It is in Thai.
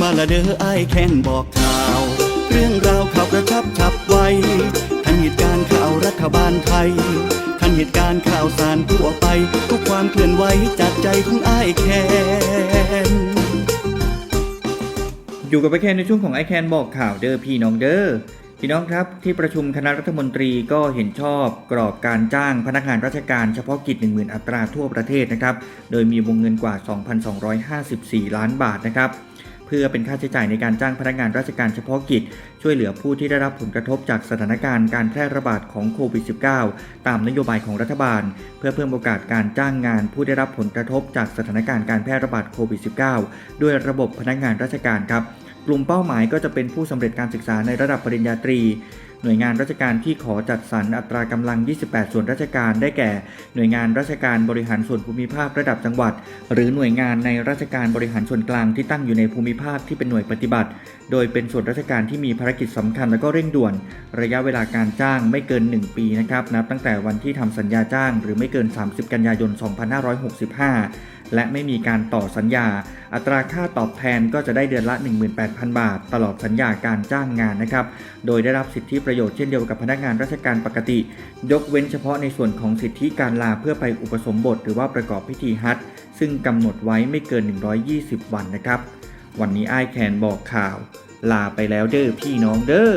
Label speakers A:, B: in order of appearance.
A: มาละเด้อไอ้แค้นบอกข่าว เรื่องราวข่าวกระชับฉับไวทันเหตุการณ์ข่าวรัฐบาลไทย ทันเหตุการณ์ข่าวสารทั่วไป ทุกความเคลื่อนไหวจากใจของไอ้แค้น
B: อยู่กับไอแคนในช่วงของไอแคนบอกข่าวเด้อพี่น้องเด้อ พี่น้องครับที่ประชุมคณะรัฐมนตรีก็เห็นชอบกรอบการจ้างพนักงานราชการเฉพาะกิจ 10,000 อัตราทั่วประเทศนะครับ โดยมีวงเงินกว่า 2,254 ล้านบาทนะครับ เพื่อเป็นค่าใช้จ่ายในการจ้างพนักงานราชการเฉพาะกิจ ช่วยเหลือผู้ที่ได้รับผลกระทบจากสถานการณ์การแพร่ระบาดของโควิด -19 ตามนโยบายของรัฐบาล เพื่อเพิ่มโอกาสการจ้างงานผู้ได้รับผลกระทบจากสถานการณ์การแพร่ระบาดโควิด -19 ด้วยระบบพนักงานราชการครับ กลุ่มเป้าหมายก็จะเป็นผู้สำเร็จการศึกษาในระดับปริญญาตรีหน่วยงานราชการที่ขอจัดสรรอัตรากำลัง 28 ส่วนราชการได้แก่ หน่วยงานราชการบริหารส่วนภูมิภาคระดับจังหวัด หรือหน่วยงานในราชการบริหารส่วนกลางที่ตั้งอยู่ในภูมิภาคที่เป็นหน่วยปฏิบัติ โดยเป็นส่วนราชการที่มีภารกิจสำคัญและก็เร่งด่วน ระยะเวลาการจ้างไม่เกิน 1 ปีนะครับนับตั้งแต่วันที่ทำสัญญาจ้าง หรือไม่เกิน 30 กันยายน 2565และไม่มีการต่อสัญญา อัตราค่าตอบแทนก็จะได้เดือนละ 18,000 บาท ตลอดสัญญาการจ้างงานนะครับ โดยได้รับสิทธิประโยชน์เช่นเดียวกับพนักงานราชการปกติ ยกเว้นเฉพาะในส่วนของสิทธิการลาเพื่อไปอุปสมบท หรือว่าประกอบพิธีฮัจซึ่งกำหนดไว้ไม่เกิน 120 วันนะครับ วันนี้ไอ้แคนบอกข่าว ลาไปแล้วเด้อพี่น้องเด้อ